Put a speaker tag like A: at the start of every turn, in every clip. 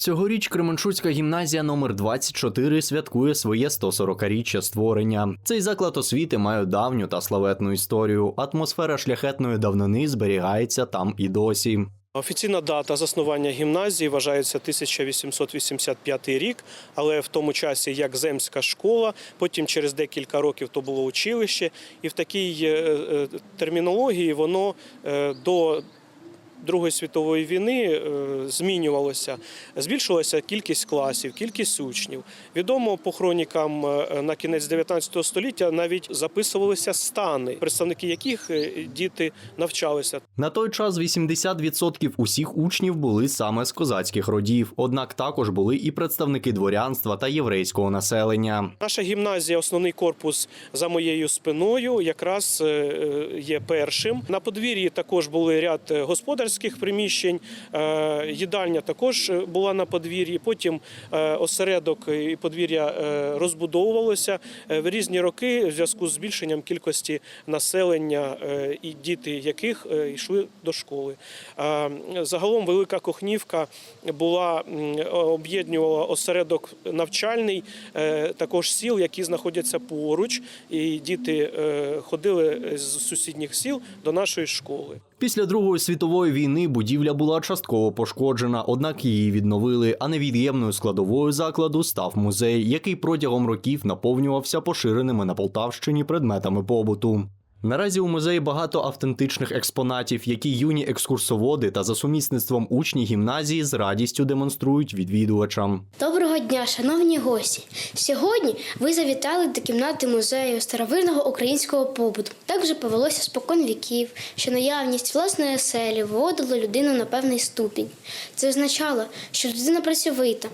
A: Цьогоріч Кременчуцька гімназія номер 24 святкує своє 140-річчя створення. Цей заклад освіти має давню та славетну історію. Атмосфера шляхетної давнини зберігається там і досі.
B: Офіційна дата заснування гімназії вважається 1885 рік, але в тому часі як земська школа, потім через декілька років то було училище, і в такій е, е, термінології воно е, до Другої світової війни е, змінювалося, збільшилася кількість класів, кількість учнів. Відомо по хронікам е, на кінець 19 століття навіть записувалися стани, представники яких е, діти навчалися.
A: На той час 80% усіх учнів були саме з козацьких родів, однак також були і представники дворянства та єврейського населення.
B: Наша гімназія, основний корпус за моєю спиною, якраз є першим. На подвір'ї також були ряд е, господарських приміщень. е, Їдальня також е, була на подвір'ї. Потім е, осередок і подвір'я розбудовувалося в різні роки в зв'язку з збільшенням кількості населення і діти яких йшли до школи. Загалом велика Кохнівка була об'єднувала осередок навчальний, також сіл, які знаходяться поруч, і діти ходили з сусідніх сіл до нашої школи.
A: Після Другої світової війни будівля була частково пошкоджена, однак її відновили. А невід'ємною складовою закладу став музей, який протягом років наповнювався поширеними на Полтавщині предметами побуту. Наразі у музеї багато автентичних експонатів, які юні екскурсоводи та за сумісництвом учні гімназії з радістю демонструють відвідувачам.
C: Доброго дня, шановні гості! Сьогодні ви завітали до кімнати музею старовинного українського побуту. Так вже повелося спокон віків, що наявність власної оселі виводила людину на певний ступінь. Це означало, що людина працьовита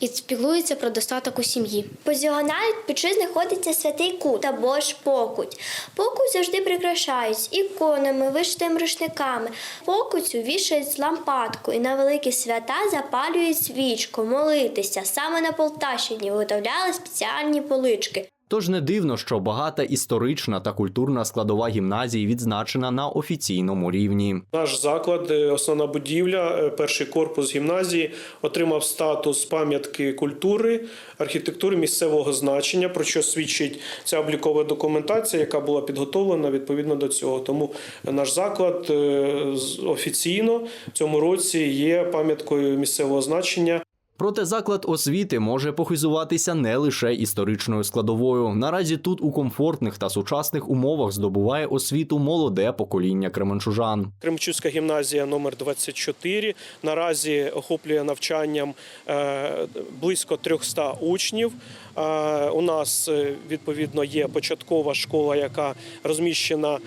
C: і піклується про достаток у сім'ї.
D: По діагоналі печи знаходиться святий кут або ж покуть. Покуть завжди прикрашають іконами, вишитими рушниками. Покуцю вішають лампадку і на великі свята запалюють свічку, молитися. Саме на Полтавщині виготовляли спеціальні полички.
A: Тож не дивно, що багата історична та культурна складова гімназії відзначена на офіційному рівні.
B: Наш заклад, е, основна будівля, е, перший корпус гімназії, отримав статус пам'ятки культури, архітектури місцевого значення, про що свідчить ця облікова документація, яка була підготовлена відповідно до цього. Тому наш заклад е, офіційно в цьому році є пам'яткою місцевого значення.
A: Проте заклад освіти може похизуватися не лише історичною складовою. Наразі тут у комфортних та сучасних умовах здобуває освіту молоде покоління кременчужан.
B: Кремчуцька гімназія номер 24 наразі охоплює навчанням е, близько 300 учнів. Е, У нас е, відповідно є початкова школа, яка розміщена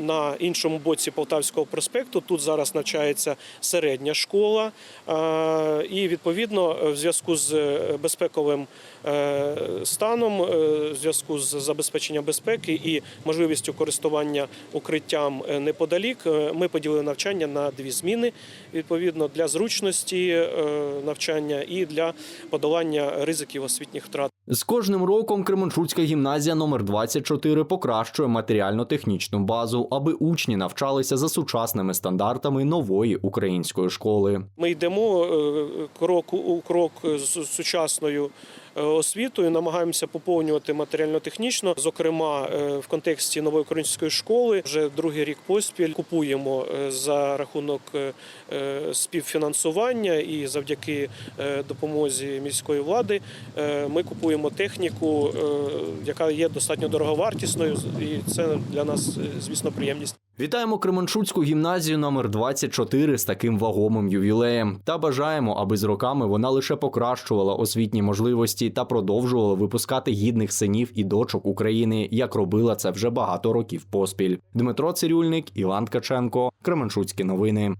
B: на іншому боці Полтавського проспекту. Тут зараз навчається середня школа, Е, відповідно в зв'язку з е, безпековим е, станом, е, в зв'язку з забезпеченням безпеки і можливістю користування укриттям е, неподалік, е, ми поділили навчання на дві зміни відповідно для зручності е, навчання і для подолання ризиків освітніх втрат.
A: З кожним роком Кременчуцька гімназія номер 24 покращує матеріально-технічну базу, аби учні навчалися за сучасними стандартами нової української школи.
B: Ми йдемо е, крок у крок з сучасною освітою, намагаємося поповнювати матеріально-технічно. Зокрема, е, в контексті нової української школи вже другий рік поспіль купуємо е, за рахунок е, е, співфінансування і завдяки е, допомозі міської влади. е, Ми купуємо техніку, е, яка є достатньо дороговартісною, і це для нас, е, звісно, приємність.
A: Вітаємо Кременчуцьку гімназію номер 24 з таким вагомим ювілеєм та бажаємо, аби з роками вона лише покращувала освітні можливості та продовжувала випускати гідних синів і дочок України, як робила це вже багато років поспіль. Дмитро Цирюльник, Іван Ткаченко, Кременчуцькі новини.